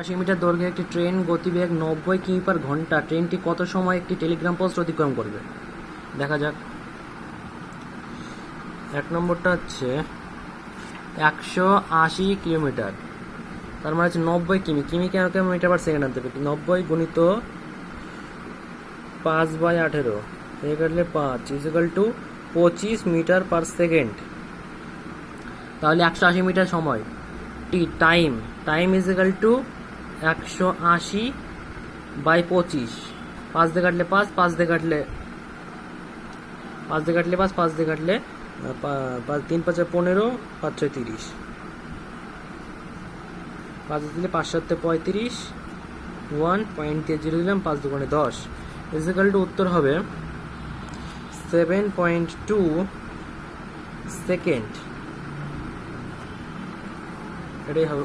আশি মিটার দৈর্ঘ্যে একটি ট্রেন, গতিবেগ নব্বই কিমি পার ঘণ্টা ট্রেনটি কত সময় একটি টেলিগ্রাম পোস্ট অতিক্রম করবে? দেখা যাক। এক নম্বরটা হচ্ছে একশো আশি কিলোমিটার। তার মানে হচ্ছে নব্বই কিমি। কিমি কেন কেন মিটার পার সেকেন্ড আনতে হবে নব্বই গুণিত পাঁচ বাই আঠেরো। থেকে কাটলে পাঁচ ইজিক্যাল টু পঁচিশ মিটার পার সেকেন্ড তাহলে একশো আশি মিটার সময়। T time time equal to একশো আশি বাই পঁচিশ। পাঁচ দিয়ে কাটলে পাঁচ পাঁচ দিয়ে কাটলে পাঁচ দিয়ে কাটলে পাঁচ পাঁচ দিয়ে কাটলে তিন পাঁচে পনেরো, পাঁচ ছয় তিরিশ। পাঁচ দিলে পাঁচ সাতে পঁয়ত্রিশ, ওয়ান পয়েন্ট দিয়ে জিরো দিলাম, পাঁচ দোকানে দশ। ইজিক্যাল টু উত্তর হবে সেভেন পয়েন্ট টু সেকেন্ড। এটাই হবে